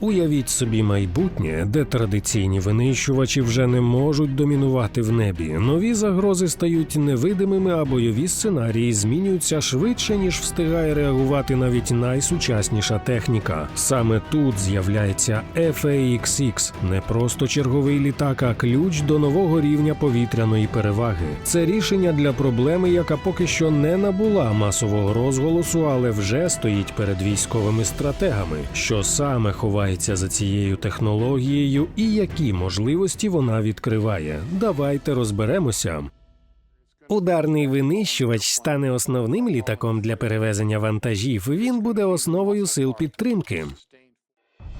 Уявіть собі майбутнє, де традиційні винищувачі вже не можуть домінувати в небі. Нові загрози стають невидимими, а бойові сценарії змінюються швидше, ніж встигає реагувати навіть найсучасніша техніка. Саме тут з'являється FAXX – не просто черговий літак, а ключ до нового рівня повітряної переваги. Це рішення для проблеми, яка поки що не набула масового розголосу, але вже стоїть перед військовими стратегами, що саме ховається за цією технологією і які можливості вона відкриває. Давайте розберемося. Ударний винищувач стане основним літаком для перевезення вантажів. Він буде основою сил підтримки.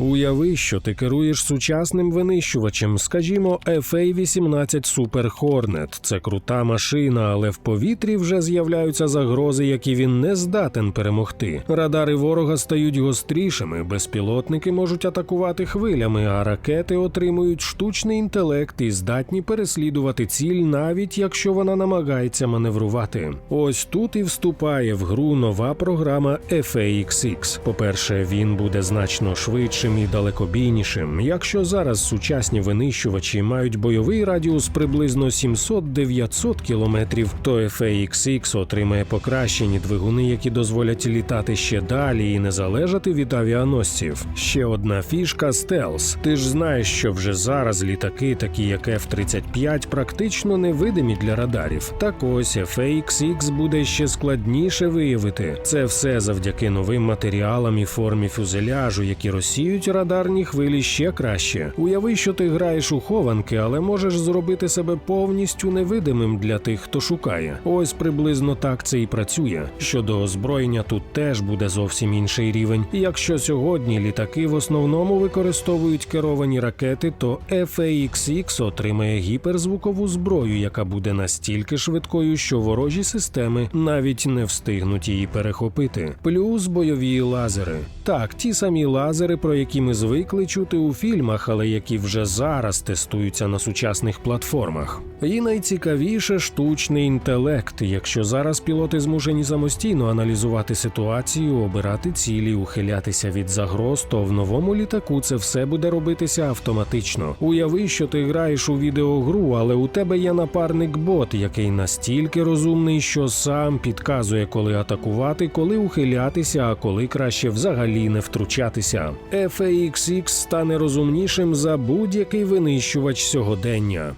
Уяви, що ти керуєш сучасним винищувачем, скажімо, FA-18 Super Hornet. Це крута машина, але в повітрі вже з'являються загрози, які він не здатен перемогти. Радари ворога стають гострішими, безпілотники можуть атакувати хвилями, а ракети отримують штучний інтелект і здатні переслідувати ціль, навіть якщо вона намагається маневрувати. Ось тут і вступає в гру нова програма FAXX. По-перше, він буде значно швидшим і далекобійнішим. Якщо зараз сучасні винищувачі мають бойовий радіус приблизно 700-900 кілометрів, то FAXX отримає покращені двигуни, які дозволять літати ще далі і не залежати від авіаносців. Ще одна фішка стелс. Ти ж знаєш, що вже зараз літаки, такі як F-35, практично невидимі для радарів. Так ось FAXX буде ще складніше виявити. Це все завдяки новим матеріалам і формі фюзеляжу, які розсіють радарні хвилі ще краще. Уяви, що ти граєш у хованки, але можеш зробити себе повністю невидимим для тих, хто шукає. Ось приблизно так це і працює. Щодо озброєння, тут теж буде зовсім інший рівень. І якщо сьогодні літаки в основному використовують керовані ракети, то FAXX отримає гіперзвукову зброю, яка буде настільки швидкою, що ворожі системи навіть не встигнуть її перехопити. Плюс бойові лазери. Так, ті самі лазери, про які ми звикли чути у фільмах, але які вже зараз тестуються на сучасних платформах. І найцікавіше штучний інтелект. Якщо зараз пілоти змушені самостійно аналізувати ситуацію, обирати цілі, ухилятися від загроз, то в новому літаку це все буде робитися автоматично. Уяви, що ти граєш у відеогру, але у тебе є напарник бот, який настільки розумний, що сам підказує, коли атакувати, коли ухилятися, а коли краще взагалі не втручатися. FAXX стане розумнішим за будь-який винищувач сьогодення.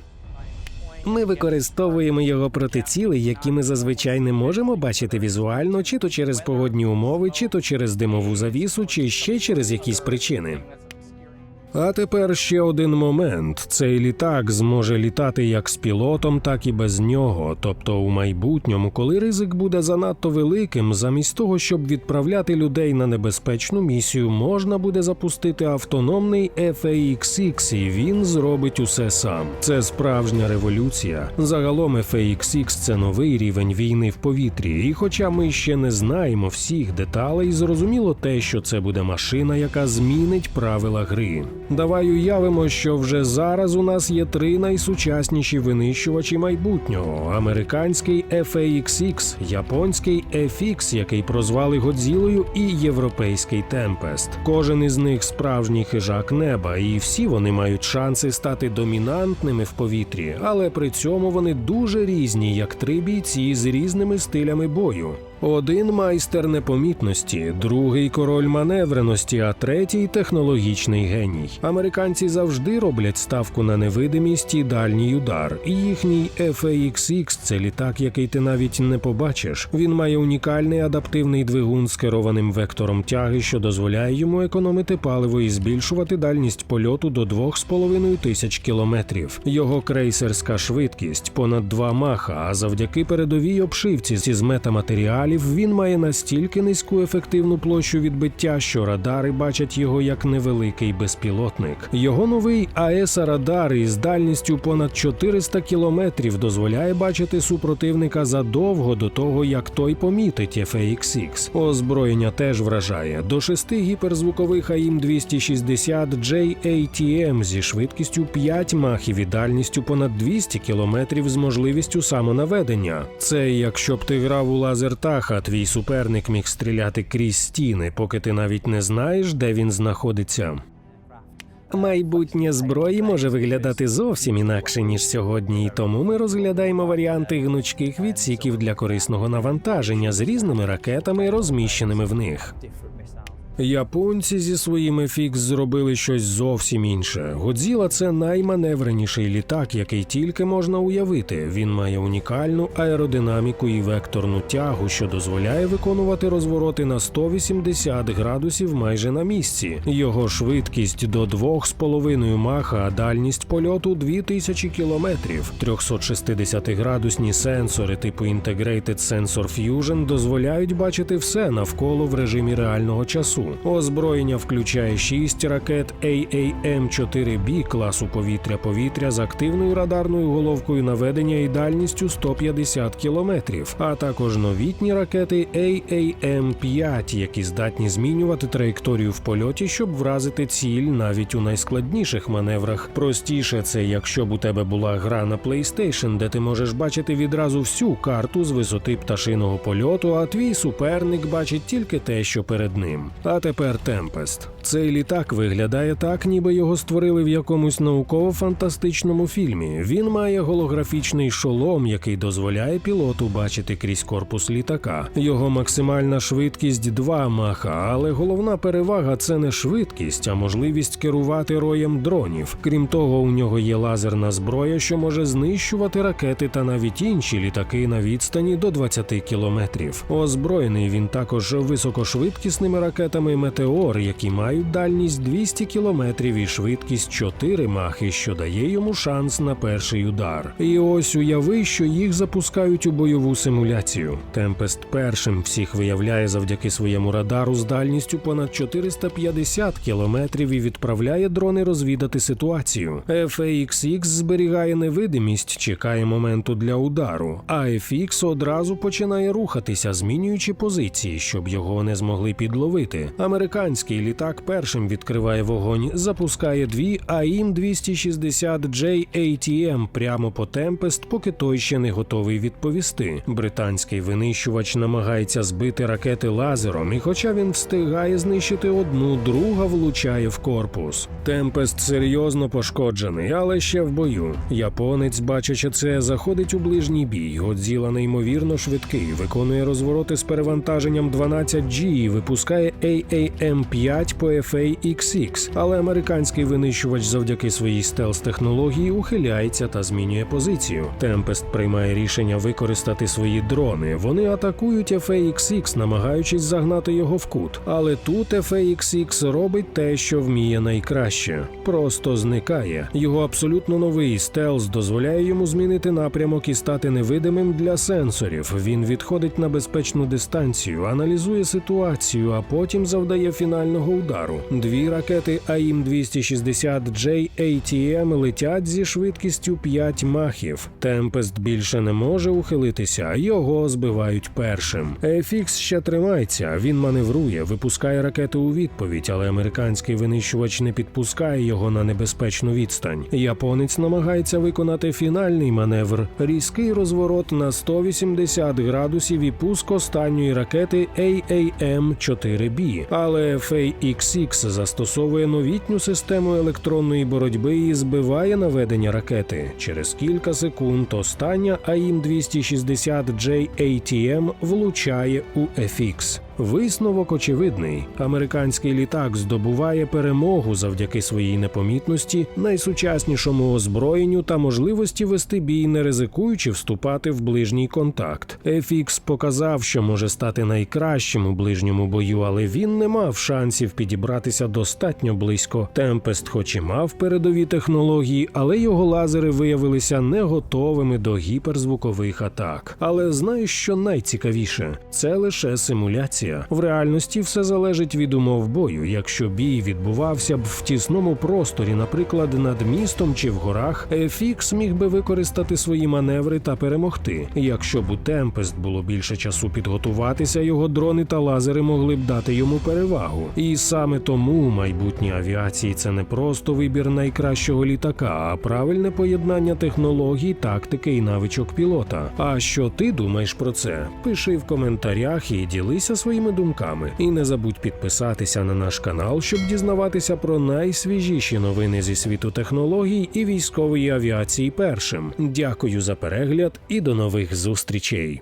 Ми використовуємо його проти цілей, які ми зазвичай не можемо бачити візуально, чи то через погодні умови, чи то через димову завісу, чи ще через якісь причини. А тепер ще один момент: цей літак зможе літати як з пілотом, так і без нього. Тобто, у майбутньому, коли ризик буде занадто великим, замість того, щоб відправляти людей на небезпечну місію, можна буде запустити автономний FAXX, і він зробить усе сам. Це справжня революція. Загалом FAXX – це новий рівень війни в повітрі. І хоча ми ще не знаємо всіх деталей, зрозуміло те, що це буде машина, яка змінить правила гри. Давай уявимо, що вже зараз у нас є три найсучасніші винищувачі майбутнього: американський FAXX, японський FX, який прозвали Годзілою, і європейський Темпест. Кожен із них справжній хижак неба, і всі вони мають шанси стати домінантними в повітрі, але при цьому вони дуже різні, як три бійці з різними стилями бою. Один майстер непомітності, другий король маневреності, а третій технологічний геній. Американці завжди роблять ставку на невидимість і дальній удар. І їхній FAXX – це літак, який ти навіть не побачиш. Він має унікальний адаптивний двигун з керованим вектором тяги, що дозволяє йому економити паливо і збільшувати дальність польоту до 2,5 тисяч кілометрів. Його крейсерська швидкість понад 2 маха. А завдяки передовій обшивці зі метаматеріалів він має настільки низьку ефективну площу відбиття, що радари бачать його як невеликий безпілотник. Його новий АЕСа радар із дальністю понад 400 кілометрів дозволяє бачити супротивника задовго до того, як той помітить FAXX. Озброєння теж вражає до шести гіперзвукових АІМ 260 JATM зі швидкістю 5 махів і дальністю понад 200 кілометрів з можливістю самонаведення. Це якщо б ти грав у лазертаг, а твій суперник міг стріляти крізь стіни, поки ти навіть не знаєш, де він знаходиться. Майбутнє зброї може виглядати зовсім інакше ніж сьогодні, і тому ми розглядаємо варіанти гнучких відсіків для корисного навантаження з різними ракетами, розміщеними в них. Японці зі своїми фікс зробили щось зовсім інше. Годзіла це найманевреніший літак, який тільки можна уявити. Він має унікальну аеродинаміку і векторну тягу, що дозволяє виконувати розвороти на 180 градусів майже на місці. Його швидкість до 2,5 маха, а дальність польоту 2000 кілометрів. 360-градусні сенсори типу Integrated Sensor Fusion дозволяють бачити все навколо в режимі реального часу. Озброєння включає 6 ракет AAM-4B класу повітря-повітря з активною радарною головкою наведення і дальністю 150 кілометрів, а також новітні ракети AAM-5, які здатні змінювати траєкторію в польоті, щоб вразити ціль навіть у найскладніших маневрах. Простіше це, якщо б у тебе була гра на PlayStation, де ти можеш бачити відразу всю карту з висоти пташиного польоту, а твій суперник бачить тільки те, що перед ним. А тепер Темпест. Цей літак виглядає так, ніби його створили в якомусь науково-фантастичному фільмі. Він має голографічний шолом, який дозволяє пілоту бачити крізь корпус літака. Його максимальна швидкість 2 маха, але головна перевага це не швидкість, а можливість керувати роєм дронів. Крім того, у нього є лазерна зброя, що може знищувати ракети та навіть інші літаки на відстані до 20 кілометрів. Озброєний він також високошвидкісними ракетами Метеор, які мають дальність 200 кілометрів і швидкість 4 махи, що дає йому шанс на перший удар. І ось уяви, що їх запускають у бойову симуляцію. Темпест першим всіх виявляє завдяки своєму радару з дальністю понад 450 кілометрів і відправляє дрони розвідати ситуацію. FAXX зберігає невидимість, чекає моменту для удару, а FX одразу починає рухатися, змінюючи позиції, щоб його не змогли підловити. Американський літак першим відкриває вогонь, запускає дві АІМ 260 JATM прямо по Темпест, поки той ще не готовий відповісти. Британський винищувач намагається збити ракети лазером, і хоча він встигає знищити одну, друга влучає в корпус. Темпест серйозно пошкоджений, але ще в бою. Японець, бачачи це, заходить у ближній бій. Годзіла неймовірно швидкий, виконує розвороти з перевантаженням 12G і випускає AAM-5 по FA-XX, але американський винищувач завдяки своїй стелс-технології ухиляється та змінює позицію. Темпест приймає рішення використати свої дрони. Вони атакують FA-XX, намагаючись загнати його в кут. Але тут FA-XX робить те, що вміє найкраще просто зникає. Його абсолютно новий стелс дозволяє йому змінити напрямок і стати невидимим для сенсорів. Він відходить на безпечну дистанцію, аналізує ситуацію, а потім завдає фінального удару. Дві ракети АІМ 260 JATM летять зі швидкістю 5 махів. Темпест більше не може ухилитися, його збивають першим. FX ще тримається. Він маневрує, випускає ракети у відповідь, але американський винищувач не підпускає його на небезпечну відстань. Японець намагається виконати фінальний маневр, різкий розворот на 180 градусів і пуск останньої ракети AAM-4B. Але FAXX застосовує новітню систему електронної боротьби і збиває наведення ракети. Через кілька секунд остання АІМ 260 JATM влучає у FX. Висновок очевидний: американський літак здобуває перемогу завдяки своїй непомітності, найсучаснішому озброєнню та можливості вести бій, не ризикуючи вступати в ближній контакт. FX показав, що може стати найкращим у ближньому бою, але він не мав шансів підібратися достатньо близько. Темпест, хоч і мав передові технології, але його лазери виявилися не готовими до гіперзвукових атак. Але знаєш, що найцікавіше? Це лише симуляція. В реальності все залежить від умов бою. Якщо бій відбувався б в тісному просторі, наприклад, над містом чи в горах, FX міг би використати свої маневри та перемогти. Якщо б у Темпест було більше часу підготуватися, його дрони та лазери могли б дати йому перевагу. І саме тому майбутній авіації це не просто вибір найкращого літака, а правильне поєднання технологій, тактики і навичок пілота. А що ти думаєш про це? Пиши в коментарях і ділися своїм своїми думками. І не забудь підписатися на наш канал, щоб дізнаватися про найсвіжіші новини зі світу технологій і військової авіації першим. Дякую за перегляд і до нових зустрічей.